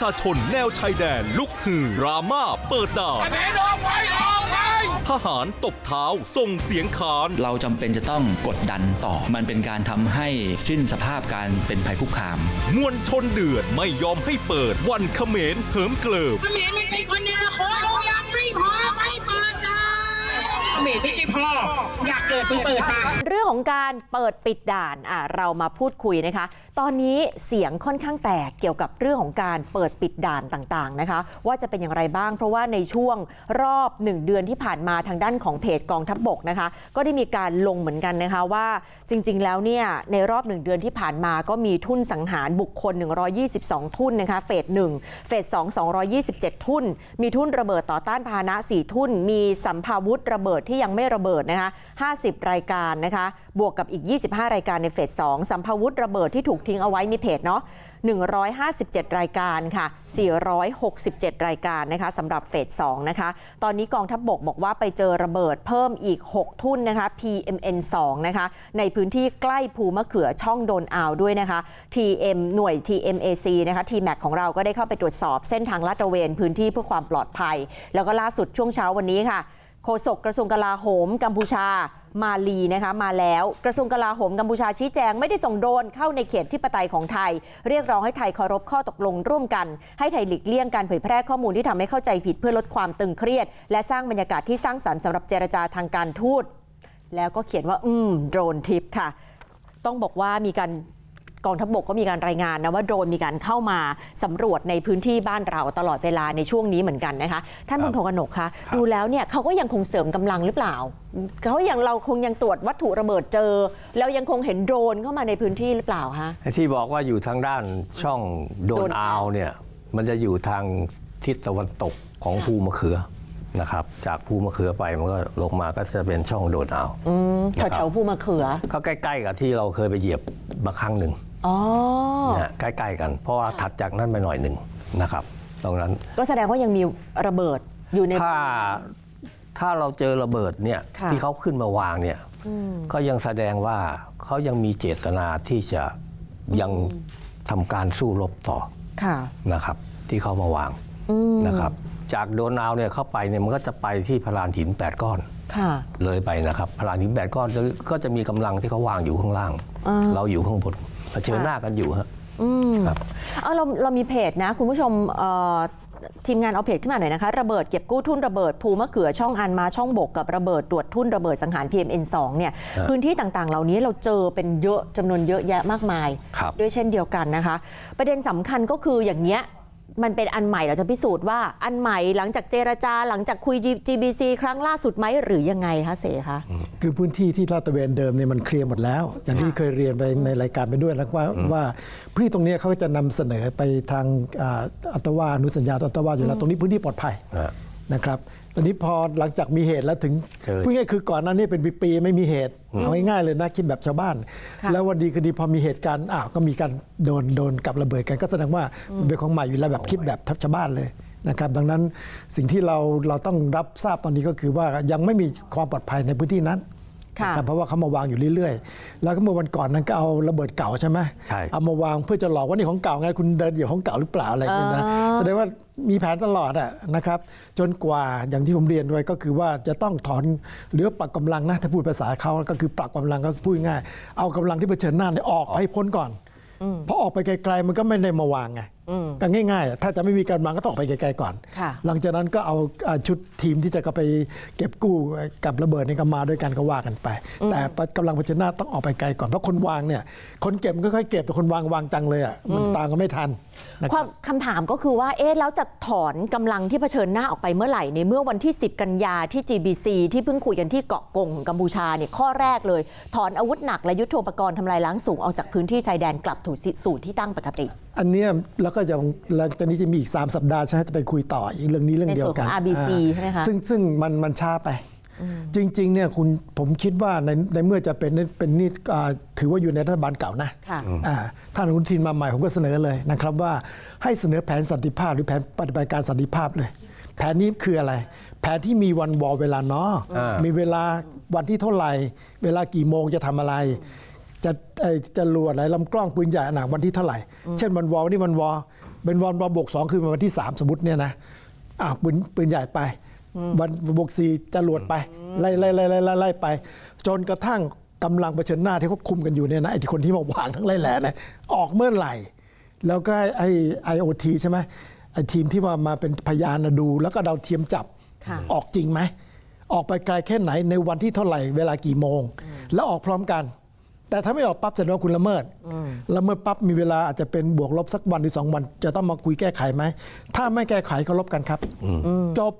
ชาชนแนวชายแดนลุกฮือดราม่าเปิดด่านเขมรออกไปออกไปทหารตบเท้าส่งเสียงขาน เราจำเป็นจะต้องกดดันต่อ มันเป็นการทำให้สิ้นสภาพการเป็นภัยคุกคาม มวลชนเดือดไม่ยอมให้เปิดวันเขมรเหิมเกลิบ เขมรมันเป็นคนในละครเรายังไม่พอไม่เปิดได้เขมรไม่ใช่พ่อ อยากเกิดมึงเปิดมา เรื่องของการเปิดปิดด่านอะเรามาพูดคุยนะคะ ตอนนี้เสียงค่อนข้างแตกเกี่ยวกับเรื่องของการเปิดปิดด่านต่างๆนะคะ ว่าจะเป็นอย่างไรบ้าง เพราะว่าในช่วงรอบ 1 เดือนที่ผ่านมาทางด้านของเพจกองทัพบบกนะคะ ก็ได้มีการลงเหมือนกันนะคะว่าจริง ๆ แล้วเนี่ยในรอบ 1 เดือนที่ผ่านมาก็มีทุนสังหารบุคคล 122 ทุนนะคะเฟส1เฟส2 227 ทุน มีทุนระเบิดต่อต้านพาหนะ 4 ทุน มีสัมภาวุธระเบิดที่ยังไม่ระเบิดนะคะ50 รายการนะคะบวกกับอีก 25 รายการในเฟส2สัมภาวุธระเบิดที่ถูกทิ้งเอาไว้มีเพจเนาะ157 รายการค่ะ 467 รายการนะคะสำหรับเฟส2นะคะ ตอนนี้กองทัพบบกบอกว่าไปเจอระเบิดเพิ่มอีก 6 ทุ่นนะคะ PMN 2นะคะ ในพื้นที่ใกล้ภูมะเขือช่องโดนอ่าวด้วยนะคะ TM หน่วย TMAC นะคะ TMAC ของเราก็ได้เข้าไปตรวจสอบเส้นทางลาดตระเวนพื้นที่เพื่อความปลอดภัย แล้วก็ล่าสุดช่วงเช้าวันนี้ค่ะ โฆษกกระทรวงกลาโหมกัมพูชามาลีนะคะมาแล้วกระทรวงกลาโหมกัมพูชาชี้แจงไม่ได้ส่งโดรนเข้าในเขตที่ปไตยของไทย เรียกร้องให้ไทยเคารพข้อตกลงร่วมกัน ให้ไทยหลีกเลี่ยงการเผยแพร่ข้อมูลที่ทำให้เข้าใจผิดเพื่อลดความตึงเครียด และสร้างบรรยากาศที่สร้างสรรค์สำหรับเจรจาทางการทูตแล้วก็เขียนว่า อืมโดรนทิปค่ะ ต้องบอกว่ามีการ กองทัพบกก็มีการรายงานนะว่าโดรนมีการเข้ามาสำรวจในพื้นที่บ้านเราตลอดเวลาในช่วงนี้เหมือนกันนะคะ ท่านพลโทกนกคะดูแล้วเนี่ยเขาก็ยังคงเสริมกำลังหรือเปล่าเขายังเราคงยังตรวจวัตถุระเบิดเจอ แล้วยังคงเห็นโดรนเข้ามาในพื้นที่หรือเปล่าคะที่บอกว่าอยู่ทางด้านช่องโดโดนนอาอ่าวว เนี่ย มันจะอยู่ทางทิศตะวันตกของภูมะเขือ นะครับจากภูมะเขือไปมันก็ลงมาก็จะเป็นช่องโดนอ่าวแถวแถวๆภูมะเขือ ก็ใกล้ ๆ กับที่เราเคยไปเหยียบมาครั้งหนึ่งอ๋อนะฮะใกล้ๆกัน เพราะว่าถัดจากนั้นไปหน่อยหนึ่งนะครับ ตรงนั้นก็แสดงว่ายังมีระเบิดอยู่ในถ้าถ้าเราเจอระเบิดเนี่ยค่ะที่เขาขึ้นมาวางเนี่ยก็ยังแสดงว่าเขายังมีเจตนาที่จะยังทำการสู้รบต่อค่ะนะครับ ที่เขามาวางอืมนะครับ จากโดนาวเนี่ยเข้าไปเนี่ยมันก็จะไปที่พลานหิน 8 ก้อน ค่ะ เลยไปนะครับพลานหิน 8 ก้อนจะก็จะมีกำลังที่เขาวางอยู่ข้างล่าง อ่า เราอยู่ข้างบนเผชิญหน้ากันอยู่ฮะ อืมครับ เอาเราเรามีเพจนะ คุณผู้ชมเอ่อทีมงานเอาเพจขึ้นมาหน่อยนะคะ ระเบิดเก็บกู้ทุ่นระเบิดภูมะเขือช่องอันมาช่องบกกับระเบิดตรวจทุ่นระเบิดสังหาร PMN2 เนี่ยพื้นที่ต่างๆ เหล่านี้เราเจอเป็นเยอะจำนวนเยอะแยะมากมาย ครับ ด้วยเช่นเดียวกันนะคะ ประเด็นสำคัญก็คืออย่างเงี้ย มันเป็นอันใหม่เราจะพิสูจน์ว่าอันใหม่หลังจากเจรจาหลังจากคุย GBC ครั้งล่าสุดไหมหรือยังไงคะเสคะคือพื้นที่ที่ลาดตระเวนเดิมเนี่ยมันเคลียร์หมดแล้ว อย่างที่เคยเรียนไปในรายการไปด้วยแล้วว่าว่าพื้นที่ตรงเนี้ยเขาจะนำเสนอไปทางอ่าอัตวาอนุสัญญาอัตวาอยู่แล้วตรงนี้พื้นที่ปลอดภัยฮะนะครับ ตอนนี้พอหลังจากมีเหตุแล้วถึงเคยพูดง่ายๆคือก่อนหน้านี้เป็นปีๆไม่มีเหตุเอาง่ายๆเลยนะคิดแบบชาวบ้าน ค่ะแล้ววันดีคืนดีพอมีเหตุการณ์อ้าวก็มีการโดนโดนกับระเบิดกันก็แสดงว่ามันเป็นของใหม่อยู่แล้วแบบคิดแบบทับชาวบ้านเลยนะครับ ดังนั้นสิ่งที่เราเราต้องรับทราบตอนนี้ก็คือว่ายังไม่มีความปลอดภัยในพื้นที่นั้นค่ะนะครับ เพราะว่าเขามาวางอยู่เรื่อยๆ แล้วก็เมื่อวันก่อนนั้นก็เอาระเบิดเก่าใช่ไหมใช่เอามาวางเพื่อจะหลอกว่านี่ของเก่าไงคุณเดินเหยียบของเก่าหรือเปล่าอะไรอย่างเงี้ยนะอ่าแสดงว่ามีแผนตลอดอะนะครับ จนกว่าอย่างที่ผมเรียนไว้ก็คือว่าจะต้องถอนหรือปรับกำลังนะถ้าพูดภาษาเขาก็คือปรับกำลังก็พูดง่ายๆเอากำลังที่เผชิญหน้าเนี่ยออกไปให้พ้นก่อนเพราะออกไปไกลๆมันก็ไม่ได้มาวางไง ก็ง่ายๆอะถ้าจะไม่มีการวางก็ต้องออกไปไกลๆก่อนค่ะหลังจากนั้นก็เอาอ่าชุดทีมที่จะก็ไปเก็บกู้กับระเบิดนี่ก็มาด้วยกันก็ว่ากันไป แต่กำลังเผชิญหน้าต้องออกไปไกลก่อนเพราะคนวางเนี่ยคนเก็บก็ค่อยๆเก็บแต่คนวางวางจังเลยอะมันตามก็ไม่ทันนะคครัวาบมคำถามก็คือว่าเอ๊ะแล้วจะถอนกำลังที่เผชิญหน้าออกไปเมื่อไหร่ในเมื่อวันที่ 10 กันยาที่ GBC ที่เพิ่งคุยกันที่เกาะกงของกัมพูชาเนี่ยข้อแรกเลย ถอนอาวุธหนักและยุทโธปกรณ์ทำลายล้างสูงออกจากพื้นที่ชายแดนกลับถูสู่ที่ตั้งปกติ อันเนี้ยแล้วก็ยังหลังจากนี้จะมีอีก 3 สัปดาห์ใช่ไหมจะไปคุยต่ออีกเรื่องนี้เรื่องเดียวกันในส่วนของ RBC อ่าใช่ไหมคะซึ่งซึ่งมันมันช้าไป จริงๆเนี่ยคุณผมคิดว่าในในเมื่อจะเป็นเป็นนี่อ่าถือว่าอยู่ในรัฐบาลเก่านะค่ะอ่าท่านอนุทินมาใหม่ผมก็เสนอเลยนะครับว่าให้เสนอแผนสันติภาพหรือแผนปฏิบัติการสันติภาพเลยแผนนี้คืออะไร แผนที่มีวันวอลเวลาเนาะอ่ามีมีเวลาวันที่เท่าไหร่ เวลากี่โมงจะทำอะไร จะเอ่อจะรวดอะไรลำกล้องปืนใหญ่หนักวันที่เท่าไหร่ เช่นวันวอลนี่วันวอลเป็นวันบวกสองคือวันที่3สมมติเนี่ยนะอะปืนปืนใหญ่ไป วันบวกสี่จรวดไปไล่ไล่ไล่ไล่ไล่ไล่ไป จนกระทั่งกำลังเผชิญหน้าที่เขาคุมกันอยู่เนี่ยนะไอ้ที่คนที่มาวางทั้งไล่แหล่นะออกเมื่อไหร่ แล้วก็ไอ้ไอโอทีใช่ไหมไอ้ทีมที่ว่ามาเป็นพยานนะดูแล้วก็ดาวเทียมจับค่ะออกจริงไหมออกไปไกลแค่ไหนในวันที่เท่าไหร่เวลากี่โมง แล้วออกพร้อมกัน แต่ถ้าไม่ออกปั๊บแสดงว่าคุณละเมิดละเมิดปั๊บมีเวลาอาจจะเป็นบวกลบสักวันหรือสองวัน จะต้องมาคุยแก้ไขไหม ถ้าไม่แก้ไขก็ลบกันครับ จบ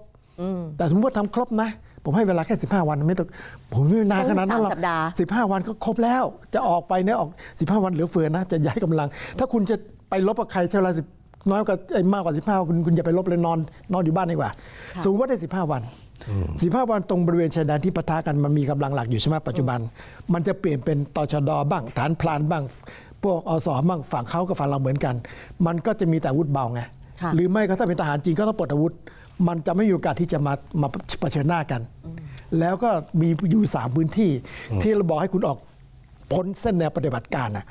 แต่สมมติว่าทำครบนะ ผมให้เวลาแค่ 15 วันไม่ต้องผมไม่นานขนาดนั้นหรอกสามสัปดาห์15วันก็ครบแล้ว จะออกไปเนี่ยออก 15 วันเหลือเฟือนะ จะย้ายกำลัง ถ้าคุณจะไปลบกับใครใช้เวลาสิบน้อยกว่าไอ้มากกว่า 15 คุณคุณอย่าไปลบเลยนอนนอนอยู่บ้านดีกว่าสมมติว่าได้ 15 วัน 15วันตรงบริเวณชายแดนที่ปะทะกันมันมีกำลังหลักอยู่ใช่ไหมปัจจุบัน มันจะเปลี่ยนเป็นตชดบ้างฐานพลานบ้าง พวกอสบ้างฝั่งเขากับฝั่งเราเหมือนกัน มันก็จะมีแต่อาวุธเบาไงค่ะหรือไม่ก็ถ้าเป็นทหารจริงก็ต้องปลดอาวุธ มันจะไม่มีโอกาสที่จะมามาเผชิญหน้ากัน แล้วก็มีอยู่สามพื้นที่ ที่เราบอกให้คุณออกพ้นเส้นแนวปฏิบัติการนะ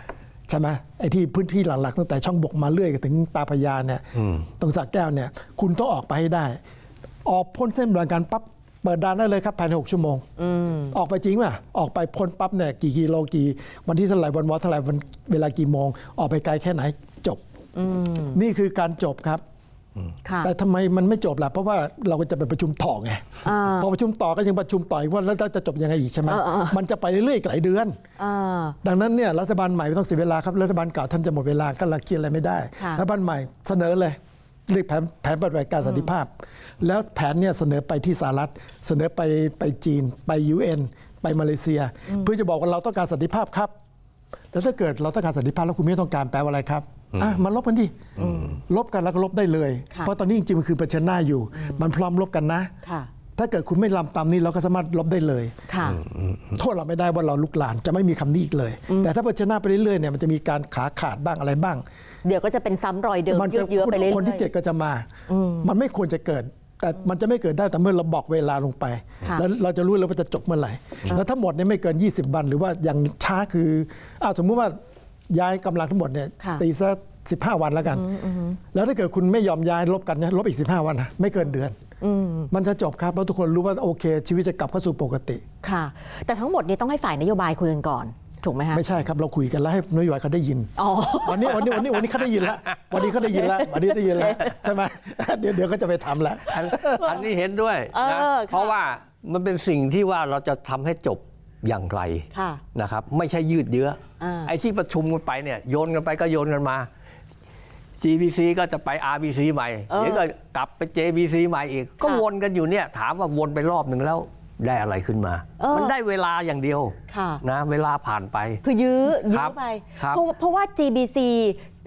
ใช่ไหมไอ้ที่พื้นที่หลักๆตั้งแต่ช่องบกมาเรื่อยถึงตาพระยาเนี่ยตรงสระแก้วเนี่ย คุณต้องออกไปให้ได้ ออกพ้นเส้นปฏิบัติการปั๊บเปิดด่านได้เลยครับภายในหกชั่วโมง ออกไปจริงป่ะ ออกไปพ้นปั๊บเนี่ยกี่กิโลกี่ วันที่เท่าไหร่วันวอเท่าไหร่วันเวลากี่โมง ออกไปไกลแค่ไหนจบ นี่คือการจบครับ ค่ะ แต่ทำไมมันไม่จบล่ะ เพราะว่าเราก็จะไปประชุมต่อไง อ่า พอประชุมต่อก็ยังประชุมต่ออีกว่าแล้วจะจบยังไงอีกใช่ไหมเออเออเออมันจะไปเรื่อยๆอีกหลายเดือน อ่า ดังนั้นเนี่ยรัฐบาลใหม่ไม่ต้องเสียเวลาครับ รัฐบาลเก่าท่านจะหมดเวลาก็ละเคียดอะไรไม่ได้ ค่ะ รัฐบาลใหม่เสนอเลย เรียกแผนแผนปฏิบัติการสันติภาพ แล้วแผนเนี่ยเสนอไปที่สหรัฐ เสนอไปไปจีน ไป UN ไปมาเลเซีย เพื่อจะบอกว่าเราต้องการสันติภาพครับ แล้วถ้าเกิดเราต้องการสันติภาพแล้วคุณไม่ต้องการแปลว่าอะไรครับอะมาลบกันดิลบกันแล้วก็ลบได้เลยค่ะเพราะตอนนี้จริงๆมันคือเผชิญหน้าอยู่ มันพร้อมลบกันนะค่ะถ้าเกิดคุณไม่ลำตามนี้เราก็สามารถลบได้เลยค่ะโทษเราไม่ได้ว่าเราลุกลานจะไม่มีคำนี้อีกเลย แต่ถ้าเผชิญหน้าไปเรื่อยๆเนี่ยมันจะมีการขาขาดบ้างอะไรบ้าง เดี๋ยวก็จะเป็นซ้ำรอยเดิมมัยืจะดเยื้อไปเรื่อยๆคนที่เจ็ดก็จะมา มันไม่ควรจะเกิด แต่มันจะไม่เกิดได้แต่เมื่อเราบอกเวลาลงไปค่ะแล้วเราจะรู้เลยว่าจะจบเมื่อไหร่แล้วทั้งหมดเนี่ยไม่เกิน 20 วันหรือว่าอย่างช้าคืออ้าวสมมุติว่าย้ายกำลังทั้งหมดเนี่ยค่ะตีซะ15วันแล้วกัน แล้วถ้าเกิดคุณไม่ยอมย้ายลบกันเนี่ยลบอีก15วันนะไม่เกินเดือน มันจะจบครับเพราะทุกคนรู้ว่าโอเค ชีวิตจะกลับเข้าสู่ปกติ ค่ะ แต่ทั้งหมดนี้ต้องให้ฝ่ายนโยบายคุยกันก่อน ถูกไหมคะไม่ใช่ครับเราคุยกันแล้วให้นโยบายเขาได้ยินอ๋อวันนี้วันนี้วันนี้วันนี้เขาได้ยินแล้ววันนี้เขาได้ยินแล้ววันนี้ได้ยินแล้วใช่ไหมเดี๋ยวเดี๋ยวก็จะไปทำแล้วอันอันนี้เห็นด้วยเอนะอค่ะเพราะว่ามันเป็นสิ่งที่ว่าเราจะทำให้จบอย่างไรค่ะนะครับ ไม่ใช่ยืดเยื้ออาไอ้ที่ประชุมกันไปเนี่ยโยนกันไปก็โยนกันมา GBC ก็จะไป RBC ใหม่เออเดี๋ยวก็กลับไป JBC ใหม่อีก ก็ค่ะวนกันอยู่เนี่ยถามว่าวนไปรอบหนึ่งแล้ว ได้อะไรขึ้นมา เออ มันได้เวลาอย่างเดียวค่ะ นะเวลาผ่านไป คือยื้อยื้ครัอบไปครับเพราะเพราะว่า GBC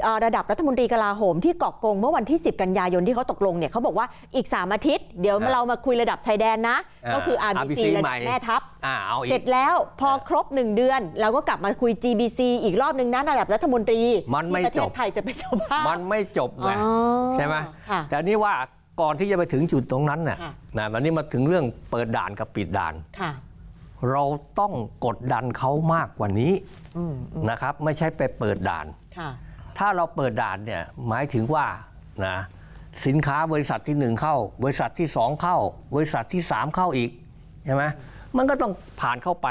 เอ่อระดับรัฐมนตรีกลาโหมที่เกาะกงเมื่อวันที่ 10 กันยายนที่เขาตกลงเนี่ยเขาบอกว่าอีก 3 อาทิตย์ เดี๋ยวอ่าเรามาคุยระดับชายแดนนะ อ่าก็คือ RBC RBC ระใหดัม่บแม่ทัพ อ่าเอาอีกเสร็จแล้วพอครบ 1 เดือน เราก็กลับมาคุย GBC อีกรอบหนึ่งนะระดับรัฐมนตรีมันไม่ที่ประเทจศบไทยจะเป็นเจ้าภาพมันไม่จบไงอ๋อใช่ไหมค่ะ แต่นี่ว่า ก่อนที่จะไปถึงจุดตรงนั้นน่ะค่ะ นะวันนี้มาถึงเรื่องเปิดด่านกับปิดด่าน ค่ะ เราต้องกดดันเขามากกว่านี้อืมนะครับ ไม่ใช่ไปเปิดด่าน ค่ะ ถ้าเราเปิดด่านเนี่ยหมายถึงว่านะสินค้าบริษัทที่หนึ่งเข้า บริษัทที่สองเข้า บริษัทที่สามเข้าอีกใช่ไหมมันก็ต้องผ่านเข้าไป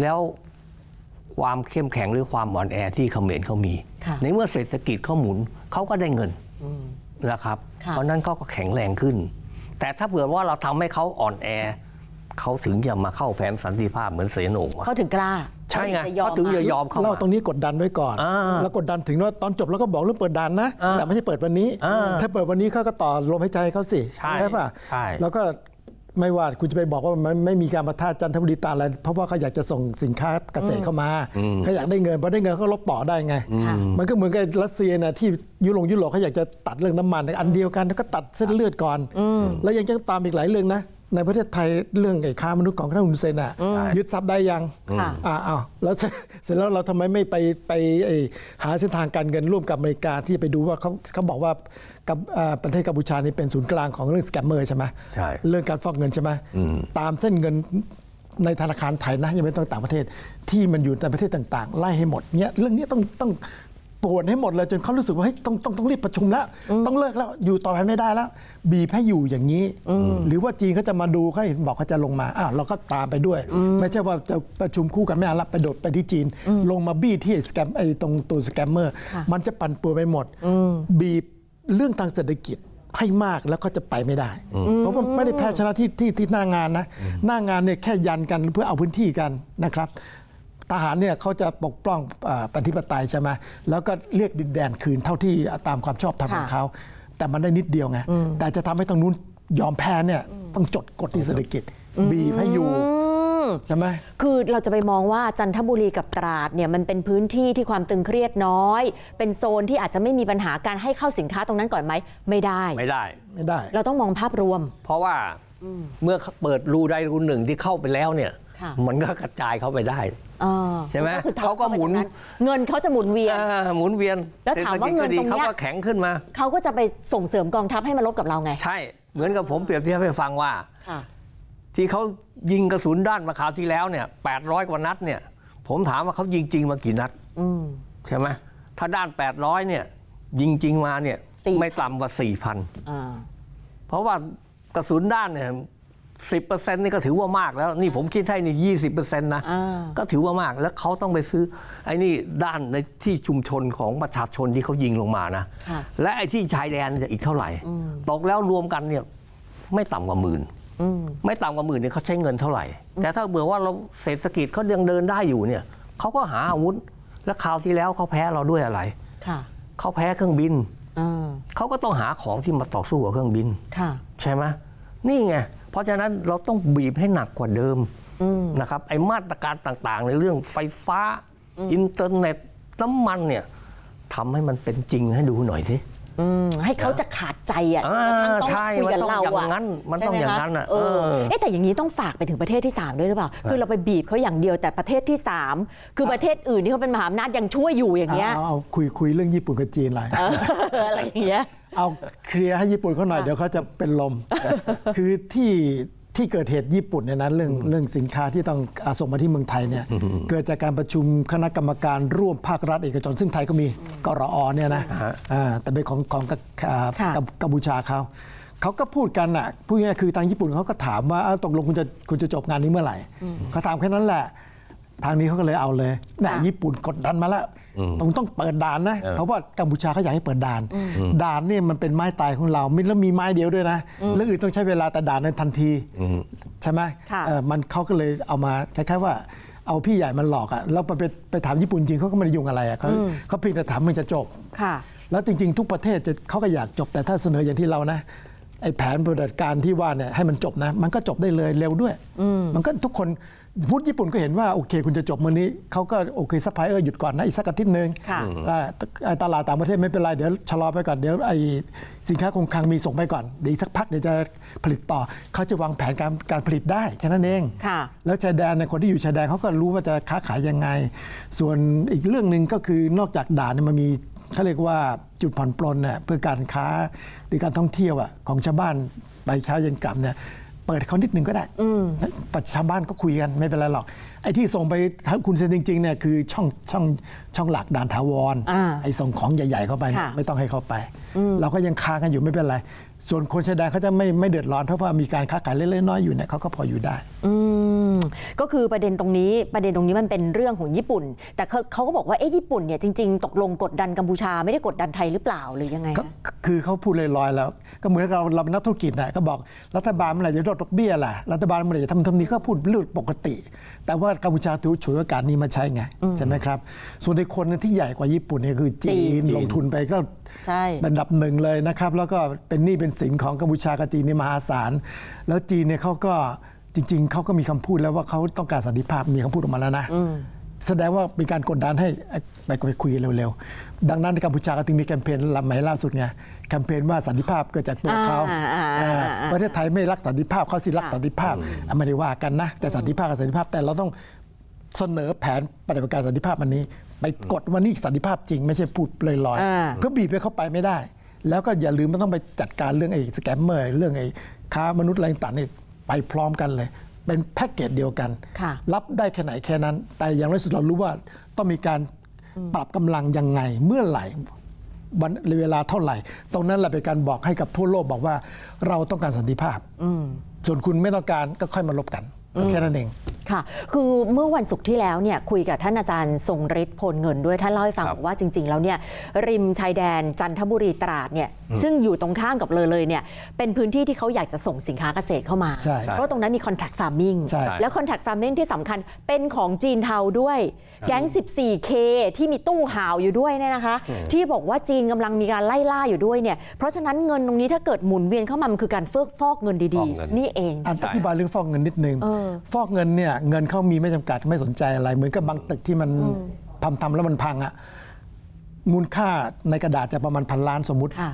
แล้วความเข้มแข็งหรือความอ่อนแอที่เขมรเขามี ค่ะ ในเมื่อเศรษฐกิจเขาหมุนเขาก็ได้เงิน นะครับค่ะเพราะนั้นเขาก็แข็งแรงขึ้น แต่ถ้าเผื่อว่าเราทำให้เขาอ่อนแอเขาถึงจะมาเข้าแผนสันติภาพเหมือนเสโหนอะเขาถึงกล้า ใช่ไงเขาเขาถึงจะยอมเข้าเรามาตรงนี้กดดันไว้ก่อนอ่าแล้วกดดันถึงว่าตอนจบเราก็บอกเรื่องเปิดด่านนะอ่าแต่ไม่ใช่เปิดวันนี้อ่าถ้าเปิดวันนี้เขาก็ต่อลมหายใจเขาสิใช่ป่ะใช่แล้วก็ ไม่ว่าคุณจะไปบอกว่ามันไม่มีการประทะจันทบุรีตาอะไรเพราะว่าเขาอยากจะส่งสินค้าเกษตรเข้ามาเขาอยากได้เงินพอได้เงินเขาลบต่อได้ไงค่ะมันก็เหมือนกับรัสเซียนะที่ยุโรปยุโรปเขาอยากจะตัดเรื่องน้ำมัน อันเดียวกันแล้วก็ตัดเส้นเลือดก่อน แล้วยังจะตามอีกหลายเรื่องนะ ในประเทศไทยเรื่องไอ้ค้ามนุษย์ของท่านอุนเซนอะยึดทรัพย์ได้ยังค่ะอ่าอ้าวแล้วเสร็จเสร็จแล้วเราทำไมไม่ไปไปไอ้หาเส้นทางการเงินร่วมกับอเมริกาที่จะไปดูว่าเขาเขาบอกว่ากับอ่าประเทศกัมพูชานี่เป็นศูนย์กลางของเรื่องสแกมเมอร์ใช่ไหมใช่เรื่องการฟอกเงินใช่ไหมตามเส้นเงินในธนาคารไทยนะยังไม่ต้องต่างประเทศที่มันอยู่ในประเทศต่าง ๆ ไล่ให้หมดเนี้ยเรื่องนี้ต้องต้อง ปวดให้หมดเลยจนเขารู้สึกว่าเฮ้ยต้องต้องต้องรีบประชุมแล้ว ต้องเลิกแล้วอยู่ต่อไปไม่ได้แล้ว บีบให้อยู่อย่างนี้ หรือว่าจีนเขาจะมาดูเขาเห็นบอกเขาจะลงมาอ้าวเราก็ตามไปด้วย ไม่ใช่ว่าจะประชุมคู่กันไม่เอาละไปโดดไปที่จีน ลงมาบี้ที่ไอ้สแกมไอ้ตรงตัวสแกมเมอร์มันจะปั่นป่วนไปหมด บีบเรื่องทางเศรษฐกิจให้มากแล้วก็จะไปไม่ได้ เพราะว่าไม่ได้แพ้ชนะที่ที่ที่หน้างานนะ หน้างานเนี่ยแค่ยันกันเพื่อเอาพื้นที่กันนะครับ ทหารเนี่ยเขาจะปกป้องอาปฏิปไตยใช่ไหมแล้วก็เรียกดินแดนคืนเท่าที่ตามความชอบธรรมของค่ะเขา แต่มันได้นิดเดียวไง แต่จะทำให้ตรงนู้นยอมแพ้เนี่ยต้องจดกฎที่เศรษฐกิจ บีบให้อยู่ใช่ไหมคือเราจะไปมองว่าจันทบุรีกับตราดเนี่ยมันเป็นพื้นที่ที่ความตึงเครียดน้อย เป็นโซนที่อาจจะไม่มีปัญหาการให้เข้าสินค้าตรงนั้นก่อนไหมไม่ได้ไม่ได้ไม่ได้ เราต้องมองภาพรวม เพราะว่าเมื่อเปิดรูใดรูหนึ่งที่เข้าไปแล้วเนี่ยค่ะ มันก็กระจายเข้าไปได้อ่าใช่ไหมคือเขาก็หมุนเข้าไปตรงนั้นเงินเขาจะหมุนเวียนอ่าหมุนเวียน แล้วถามว่าเงินตรงเนี้ยเขาก็แข็งขึ้นมาเขาก็จะไปส่งเสริมกองทัพให้มาลบกับเราไง ใช่ เหมือนกับผมเปรียบเทียบให้ฟังว่าค่ะที่เขายิงกระสุนด้านมาคราวที่แล้วเนี่ย800กว่านัดเนี่ย ผมถามว่าเขายิงจริงมากี่นัดอืมใช่ไหมถ้าด้าน800เนี่ย ยิงจริงมาเนี่ย4,000ไม่ต่ำกว่าอ่า4,000เพราะว่ากระสุนด้านเนี่ย สิเปอร์เซ็นต์นี่ก็ถือว่ามากแล้ว นี่ผมคิดให้นี่ยี่สิบเปอร์เซ็นต์นะ อ่า ก็ถือว่ามากแล้วเขาต้องไปซื้อ ไอ้นี่ด้านในที่ชุมชนของประชาชนที่เขายิงลงมานะ ค่ะ และไอ้ที่ชายแดนจะอีกเท่าไหร่ ตกแล้วรวมกันเนี่ยไม่ต่ำกว่าหมื่น อืม ไม่ต่ำกว่าหมื่นเนี่ยเขาใช้เงินเท่าไหร่ แต่ถ้าเบื่อว่าเราเศรษฐกิจเขายังเดินได้อยู่เนี่ยเขาก็หาอาวุธ แล้วคราวที่แล้วเขาแพ้เราด้วยอะไร ค่ะเขาแพ้เครื่องบิน อ่าเขาก็ต้องหาของที่มาต่อสู้กับเครื่องบิน ค่ะ ใช่ไหมนี่ไงเพ ราะฉะนั้นเราต้องบีบให้หนักกว่าเดิมอืมนะครับไอ้มาตรการต่างๆ ในเรื่องไฟฟ้า อินเทอร์เน็ตน้ำมันเนี่ยทำให้มันเป็นจริงให้ดูหน่อยทีอืมให้เขาจะขาดใจอะอ่าจนกระทั่งต้องใช่คุยกับมันต้องเราอย่างอะนั้นมันต้องใช่ไหอย่างคะนั้นอะเออเออเอ๊ะแต่อย่างนี้ต้องฝากไปถึงประเทศที่ 3 ด้วยหรือเปล่า คือเราไปบีบเขาอย่างเดียวแต่ประเทศที่ 3 คือประเทศอื่นที่เขาเป็นมหาอำนาจยังช่วยอยู่อย่างเงี้ยเอาเอาคุยคุยเรื่องญี่ปุ่นกับจีนหน่อยเอออะไรอย่างเงี้ย เอาเคลียร์ให้ญี่ปุ่นเขาหน่อยเดี๋ยวเขาจะเป็นลม คือที่ที่เกิดเหตุญี่ปุ่นเนี่ยนะเรื่องเรื่องสินค้าที่ต้องอาส่งมาที่เมืองไทยเนี่ยเกิดจากการประชุมคณะกรรมการร่วมภาครัฐเอกชนซึ่งไทยก็มีกรอเนี่ยนะอ่าแต่เป็นของของกับอ่าค่ะกับกัมพูชาเขาเขาก็พูดกันอะพูดง่ายๆคือทางญี่ปุ่นเขาก็ถามว่าอ้าวตกลงคุณจะคุณจะจบงานนี้เมื่อไหร่เขาถามแค่นั้นแหละ ทางนี้เขาก็เลยเอาเลยน่ะญี่ปุ่นกดดันมาแล้วต้องต้องเปิดด่านนะ เพราะว่ากัมพูชาเขาอยากให้เปิดด่าน ด่านเนี่ยมันเป็นไม้ตายของเราไม่แล้วมีไม้เดียวด้วยนะเรื่องอื่นต้องใช้เวลาแต่ด่านนั้นทันทีใช่ไหมค่ะเออมันเขาก็เลยเอามาคล้ายๆว่าเอาพี่ใหญ่มันหลอกอะแล้วไปไปไปถามญี่ปุ่นจริงเขาก็ไม่ได้ยุ่งอะไรอะเขาเขาเพียงแต่ถามมันจะจบค่ะแล้วจริง ๆ ทุกประเทศจะเขาก็อยากจบแต่ถ้าเสนออย่างที่เรานะ ไอ้แผนปฏิบัติการที่ว่าเนี่ยให้มันจบนะ มันก็จบได้เลยเร็วด้วย มันก็ทุกคนพูดญี่ปุ่นก็เห็นว่าโอเค คุณจะจบมื่อนี้เขาก็โอเคซัพพลายเออร์หยุดก่อนนะอีกสักอาทิตย์หนึ่งค่ะอ่าไอ้ตลาดต่างประเทศไม่เป็นไร เดี๋ยวชะลอไปก่อนเดี๋ยวไอ้สินค้าคงคลังมีส่งไปก่อนเดี๋ยวอีกสักพักเดี๋ยวจะผลิตต่อเขาจะวางแผนการการผลิตได้แค่นั้นเองค่ะแล้วชายแดนในยคนที่อยู่ชายแดนเขาก็รู้ว่าจะค้าขายยังไง ส่วนอีกเรื่องหนึ่งก็คือนอกจากด่านเนี่ยมันมี เขาเรียกว่าจุดผ่อนปลนเนี่ยเพื่อการค้าหรือการท่องเที่ยวอะของชาวบ้านไปเช้าเย็นกลับเนี่ยเปิดเขานิดนึงก็ได้ประชาวบ้านก็คุยกันไม่เป็นไรหรอก ไอ้ที่ส่งไปถ้าคุณเซ็นจริงๆเนี่ยคือช่องช่องช่องหลักด่านถาวรอ่าไอ้ส่งของใหญ่ ๆ เข้าไปเนี่ยค่ะไม่ต้องให้เขาไป เราก็ยังค้ากันอยู่ไม่เป็นไร ส่วนคนชายแดนเขาจะไม่ไม่เดือดร้อนเพราะว่ามีการค้าขายเล็กๆน้อยๆอยู่เนี่ยเขาก็พออยู่ได้ อืม ก็คือประเด็นตรงนี้ประเด็นตรงนี้มันเป็นเรื่องของญี่ปุ่น แต่เขาเขาก็บอกว่าเอ๊ะญี่ปุ่นเนี่ยจริง ๆ ตกลงกดดันกัมพูชาไม่ได้กดดันไทยหรือเปล่าหรือยังไงก็คะคือเขาพูดลอยๆแล้ว ก็เหมือนเราเราเป็นนักธุรกิจนะก็บอกรัฐบาลเมื่อไหร่จะลดดอกเบี้ยล่ะรัฐบาลเมื่อไหร่จะทำทำนี้ก็พูดเรื่องปกติ แต่ว่ากัมพูชาถือฉวยโอกาสนี้มาใช้ไงใช่ไหมครับ ส่วนในคนที่ใหญ่กว่าญี่ปุ่นเนี่ยคือจีจีนนลงทุนไปก็ใช่เป็นอันดับหนึ่งเลยนะครับ แล้วก็เป็นหนี้เป็นสินของกัมพูชากับจีนในมหาศาลแล้วจีนเนี่ยเขาก็ จริง ๆ เขาก็มีคำพูดแล้วว่าเขาต้องการสันติภาพมีคำพูดออกมาแล้วนะแสดงว่ามีการกดดันให้ไปไปคุยกันเร็วๆ ดังนั้นกัมพูชาก็ถึงมีแคมเปญลำใหม่ล่าสุดไงแคมเปญว่าสันติภาพเกิดจากตัวเขาอ่าอ่าอ่าอ่าประเทศไทยไม่รักสันติภาพเขาสิรักสันติภาพอะไม่ได้ว่ากันนะแต่สันติภาพกับสันติภาพแต่เราต้องเสนอแผนปฏิบัติการสันติภาพอันนี้ ไปกดว่านี่สันติภาพจริง ไม่ใช่พูดลอยอ่าๆเพื่อบีบให้เขาไปไม่ได้ แล้วก็อย่าลืมมันต้องไปจัดการเรื่องไอ้สแกมเมอร์เรื่องไอ้ค้ามนุษย์อะไรต่างๆนี่ ไปพร้อมกันเลย เป็นแพ็กเกจเดียวกันค่ะรับได้แค่ไหนแค่นั้น แต่อย่างน้อยสุดเรารู้ว่าต้องมีการปรับกำลังยังไงเมื่อไหร่วันเวลาเท่าไหร่ ตรงนั้นแหละเป็นการบอกให้กับทั่วโลกบอกว่าเราต้องการสันติภาพส่วนคุณไม่ต้องการก็ค่อยมาลบกันก็แค่นั้นเอง ค่ะ คือเมื่อวันศุกร์ที่แล้วเนี่ยคุยกับท่านอาจารย์ทรงฤทธิ์พลเงินด้วยท่านเล่าให้ฟังครับบอกว่าจริง ๆ แล้วเนี่ยริมชายแดนจันทบุรีตราดเนี่ยซึ่งอยู่ตรงข้ามกับเลยเลยเนี่ยเป็นพื้นที่ที่เขาอยากจะส่งสินค้าเกษตรเข้ามา ใช่เพราะตรงนั้นมี contract farming ใช่ แล้ว contract farming ที่สำคัญเป็นของจีนเทาด้วยแก๊ง 14K ที่มีตู้ห่าวอยู่ด้วยเนี่ยนะคะ ที่บอกว่าจีนกำลังมีการไล่ล่าอยู่ด้วยเนี่ยเพราะฉะนั้นเงินตรงนี้ถ้าเกิดหมุนเวียนเข้ามามันคือการเฟิกฟอกเงินดีฟอกเงิน ๆ นี่เอง อันอธิบายเรื่องฟอกเงินนิดนึงฟอกเงินเนี่ยเงินเขามีไม่จำกัดไม่สนใจอะไร เหมือนกับบางตึกที่มันทำทำแล้วมันพังอะมูลค่าในกระดาษจะประมาณพันล้านสมมุติค่ะ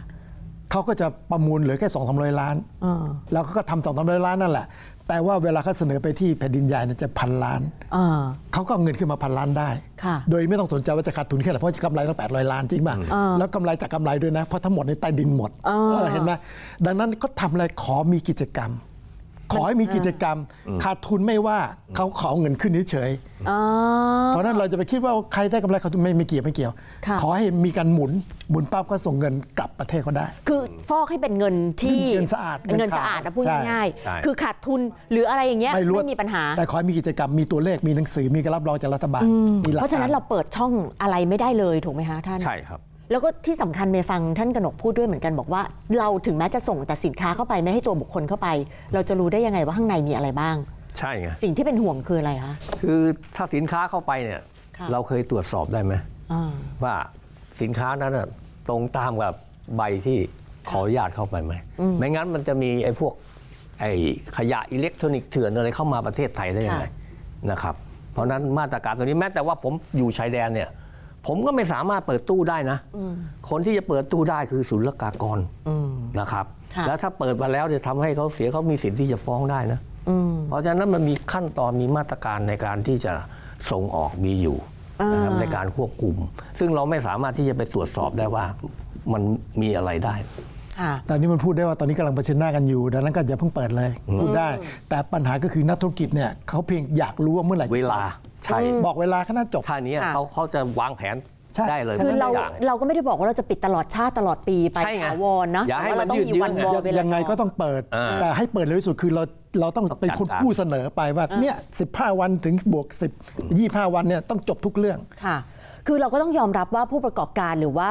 เขาก็จะประมูลเหลือแค่สองสามร้อยล้านเออแล้วเขาก็ทำสองสามร้อยล้านนั่นแหละ แต่ว่าเวลาเขาเสนอไปที่แผ่นดินใหญ่เนี่ยจะพันล้านเออเขาก็เอาเงินขึ้นมาพันล้านได้ค่ะโดยไม่ต้องสนใจว่าจะขาดทุนแค่ไหนเพราะกำไรตั้งแปดร้อยล้านจริงป่ะแล้วกำไรจากกำไรด้วยนะเพราะทั้งหมดในใต้ดินหมดเออเห็นไหมดังนั้นก็ทำอะไรขอมีกิจกรรม ขอให้มีกิจกรรม ขาดทุนไม่ว่าเขาขอเงินขึ้นเฉยๆอ๋อเพราะฉะนั้นเราจะไปคิดว่าใครได้กำไรเขาไม่ไม่เกี่ยวไม่เกี่ยวค่ะขอให้มีการหมุนหมุนปั๊บก็ส่งเงินกลับประเทศเขาได้ คือฟอกให้เป็นเงินที่เงินสะอาดเงินสะอาดนะพูดใช่ง่ายใช่ๆคือขาดทุนหรืออะไรอย่างเงี้ยไม่รู้ไม่มีปัญหา แต่ขอให้มีกิจกรรมมีตัวเลขมีหนังสือมีการรับรองจากรัฐบาลมีหลักเพราะฉะนั้นฐเราเปิดช่องอะไรไม่ได้เลยถูกไหมคะท่านใช่ครับ แล้วก็ที่สำคัญเมย์ฟังท่านกนกพูดด้วยเหมือนกันบอกว่า เราถึงแม้จะส่งแต่สินค้าเข้าไปไม่ให้ตัวบุคคลเข้าไป เราจะรู้ได้ยังไงว่าข้างในมีอะไรบ้าง ใช่ไงสิ่งที่เป็นห่วงคืออะไรคะคือถ้าสินค้าเข้าไปเนี่ยค่ะเราเคยตรวจสอบได้ไหมอ่าว่าสินค้านั้นน่ะตรงตามกับใบที่ขออนุญาตเข้าไปไหมไม่งั้นมันจะมีไอ้พวกไอ้ขยะอิเล็กทรอนิกส์เถื่อนอะไรเข้ามาประเทศไทยได้ยังไงนะครับ เพราะฉะนั้นมาตรการตัวนี้แม้แต่ว่าผมอยู่ชายแดนเนี่ย ผมก็ไม่สามารถเปิดตู้ได้นะ คนที่จะเปิดตู้ได้คือศุลกากรนะครับค่ะแล้วถ้าเปิดมาแล้วจะทำให้เขาเสียเขามีสิทธิ์ที่จะฟ้องได้นะอืมเพราะฉะนั้นมันมีขั้นตอนมีมาตรการในการที่จะส่งออกมีอยู่นะครับอ่าในการควบคุม ซึ่งเราไม่สามารถที่จะไปตรวจสอบได้ว่ามันมีอะไรได้ค่ะตอนนี้มันพูดได้ว่าตอนนี้กำลังเผชิญหน้ากันอยู่ ดังนั้นก็อย่าเพิ่งเปิดเลย พูดได้ แต่ปัญหาก็คือนักธุรกิจเนี่ยเขาเพียงอยากรู้ว่าเมื่อไหร่จะเวลา ใช่บอกเวลาแค่นั้นจบ ท่านี้ค่ะ เขาเขาจะวางแผนใช่ ได้เลยคือเราทุกย่ง เราก็ไม่ได้บอกว่าเราจะปิดตลอดชาติตลอดปีไปใช่ไงถาวรเนาะอย่าให้แต่ว่าเราต้องมันยืดมีวันเยื้วออเวลายังไงก็ต้องเปิด อ่าแต่ให้เปิดเร็วที่สุดคือเราเราต้องเป็นคนจัดการผู้เสนอไปว่าเนี่ย15วันถึงบวก10 25วันเนี่ยต้องจบทุกเรื่อง ค่ะ คือเราก็ต้องยอมรับว่าผู้ประกอบการหรือว่า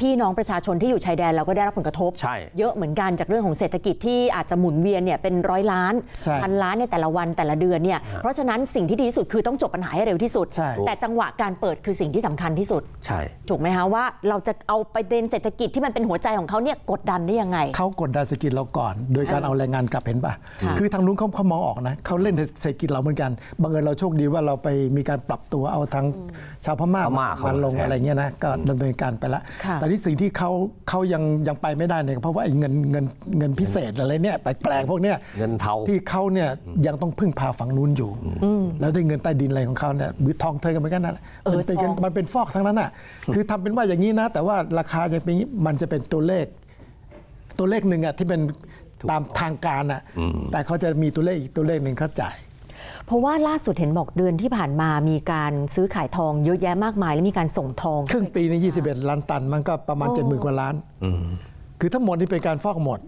พี่น้องประชาชนที่อยู่ชายแดนเราก็ได้รับผลกระทบ ใช่ เยอะเหมือนกันจากเรื่องของเศรษฐกิจที่อาจจะหมุนเวียนเนี่ยเป็นร้อยล้านใช่พันล้านในแต่ละวันแต่ละเดือนเนี่ยเพราะฉะนั้นสิ่งที่ดีที่สุดคือต้องจบปัญหาให้เร็วที่สุด ใช่ แต่จังหวะการเปิดคือสิ่งที่สำคัญที่สุด ใช่ ถูกไหมคะว่าเราจะเอาประเด็นเศรษฐกิจที่มันเป็นหัวใจของเขาเนี่ยกดดันได้ยังไง เขากดดันเศรษฐกิจเราก่อน โดยการเอาแรงงานกลับเห็นป่ะ ค่ะคือทางนู้นเขาเขามองออกนะเขาเล่นเศรษฐกิจเราเหมือนกันบังเอิญเราโชคดีว่าเราไปมีการปรับตัวเอาทางชาวพม่าพม่ามาเข้ามาลงแทน อะไรเงี้ยนะก็ดำเนินการไปแล้วค่ะ แต่ที่สิ่งที่เขาเขายังยังไปไม่ได้เนี่ยเพราะว่าไอ้เงินเงินเงินพิเศษอะไรเนี่ยแปลกๆพวกเนี้ยเงินเทา ที่เขาเนี่ยยังต้องพึ่งพาฝั่งนู้นอยู่ แล้วได้เงินใต้ดินอะไรของเขาเนี่ยหรือทองเธอกันเหมือนกันนั่นแหละเออมันเป็นกันทองมันเป็นฟอกทั้งนั้นอะ คือทำเป็นว่าอย่างนี้นะ แต่ว่าราคาจะเป็นอย่างนี้มันจะเป็นตัวเลข ตัวเลขหนึ่งอะที่เป็นตามทางการอะแต่เขาจะมีตัวเลขอีกตัวเลขหนึ่งเขาจ่าย เพราะว่าล่าสุดเห็นบอกเดือนที่ผ่านมามีการซื้อขายทองเยอะแยะมากมาย และมีการส่งทอง ครึ่งปีใน21 ล้านตัน มันก็ประมาณ โอ้ 7 0,000 กว่าล้าน คือทั้งหมดนี่เป็นการฟอกหมด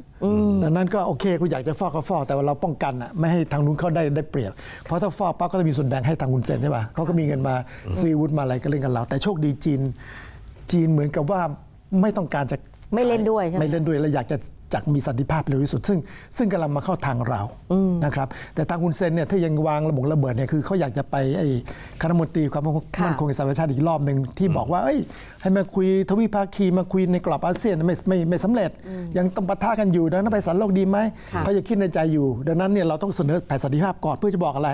ดังนั้นก็โอเคคุณอยากจะฟอกก็ฟอก แต่ว่าเราป้องกันอะไม่ให้ทางนู้นเขาได้ได้เปรียบ เพราะถ้าฟอกปั๊บก็จะมีส่วนแบ่งให้ทางคุณเซนใช่ป่ะเขาก็มีเงินมาซื้ออาวุธมาอะไรก็เล่นกันเรา แต่โชคดีจีน จีนเหมือนกับว่าไม่ต้องการจะไม่เล่นด้วยใช่ไหม ไม่เล่นด้วยและอยากจะ จักมีสันติภาพเร็วที่สุด ซึ่งซึ่งกำลังมาเข้าทางเรานะครับแต่ทางคุณเซนเนี่ยถ้ายังวางระบบระเบิดเนี่ยคือเขาอยากจะไปไอ้คณะมนตรีความมั่นค่ะคงแห่งสหประชาชาติอีกรอบหนึ่งที่บอกว่าเอ้ยให้มาคุยทวิภาคีมาคุยในกรอบอาเซียนไม่ไม่ไม่สำเร็จ ยังต้องปะทะกันอยู่ดังนั้นไปสันโลกดีไหมค่ะเขาจะคิดในใจอยู่ ดังนั้นเนี่ยเราต้องเสนอแผนสันติภาพก่อนเพื่อจะบอกอะไร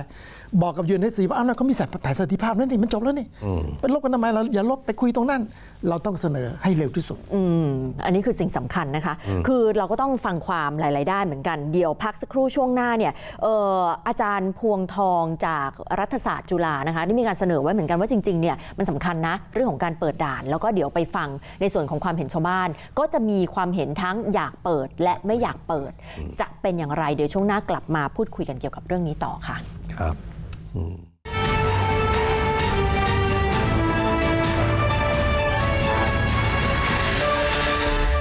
บอกกับยูเอ็นเอซีว่าอ้าวนั่นเขามีแผนสันติภาพนั่นนี่มันจบแล้วนี่ไปลบกันทำไมเราอย่าลบไปคุยตรงนั้น เราต้องเสนอให้เร็วที่สุดอืมอันนี้คือสิ่งสำคัญนะคะ คือเราก็ต้องฟังความหลาย ๆ ด้านเหมือนกันเดี๋ยวพักสักครู่ช่วงหน้าเนี่ยเอ่ออาจารย์พวงทองจากรัฐศาสตร์จุฬานะคะได้มีการเสนอไว้เหมือนกันว่าจริง ๆ เนี่ยมันสำคัญนะเรื่องของการเปิดด่าน แล้วก็เดี๋ยวไปฟังในส่วนของความเห็นชาวบ้าน ก็จะมีความเห็นทั้งอยากเปิดและไม่อยากเปิด จะเป็นอย่างไรเดี๋ยวช่วงหน้ากลับมาพูดคุยกันเกี่ยวกับเรื่องนี้ต่อค่ะ ครับ อืม